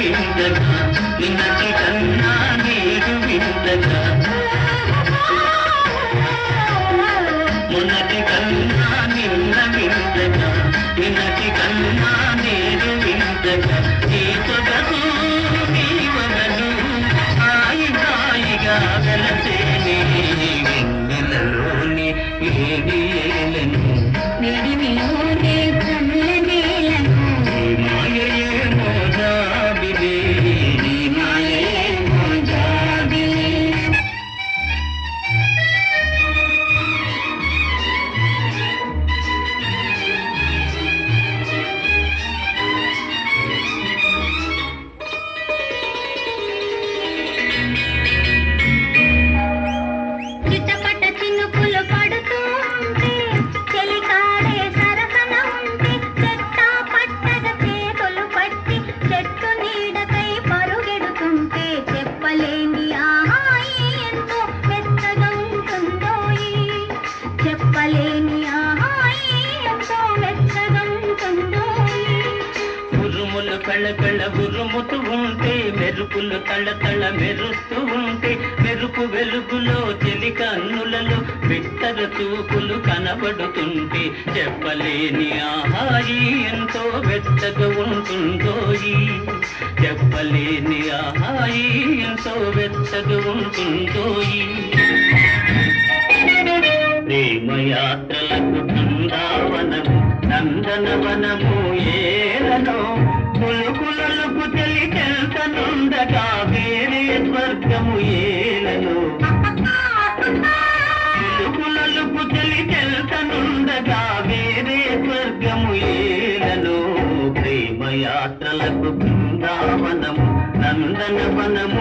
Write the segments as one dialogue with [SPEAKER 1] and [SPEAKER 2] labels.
[SPEAKER 1] విందగా నిన్నటి కన్నా నేడు విందగా మొన్నటి కన్నా నిన్న విందగా నిన్నటి కన్నా నేడు విందగా ఈ సొగసు కళకళ ఉరుముతూ ఉంటే మెరుపులు తళతళ మెరుస్తూ ఉంటే మెరుపు వెలుగులో చెలి కన్నులలో బిత్తర చూపులు కనబడుతుంటే చెప్పలేని ఆహాయి ఎంతో వెచ్చగా ఉంటుందోయి. చెప్పలేని ఆహాయి ఎంతో వెచ్చగా ఉంటుందోయి. ప్రేమయాత్రలకు బృందావనము నందనవనము ఏలనో పులుకులకు తెలి తెలుసనుండగా వేరే స్వర్గము ఏలను పులుకులకు తెలి తెలుసనుండగా వేరే స్వర్గము ఏలను ప్రేమ యాత్రలకు బృందావనము నందనవనము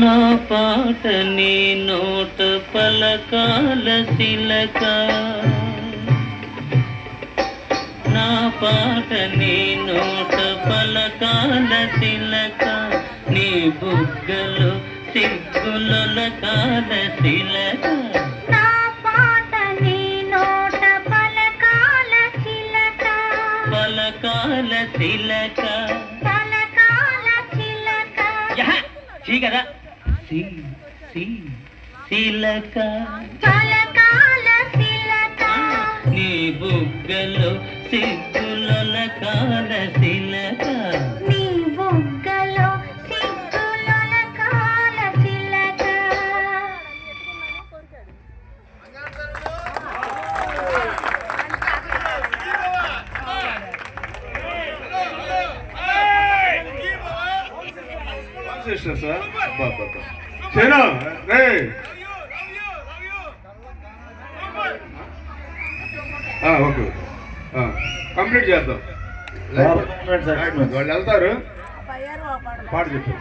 [SPEAKER 1] నా పాట నీ నోట పలకాల శిలక నా పాట నీ నోట పలకాల శిలక నీ బుగ్గలు సిగ్గుల కాల శిలక చీ కదా? సి సి శిలక. నీ బుగ్గలు సిగ్గుల కాల శిలక.
[SPEAKER 2] చేసిన సార్? బాబా చేనా రే ఓకే ఓకే. ఆ, కంప్లీట్ చేద్దాం. వాళ్ళు వెళ్తారు. పాట చెప్పు.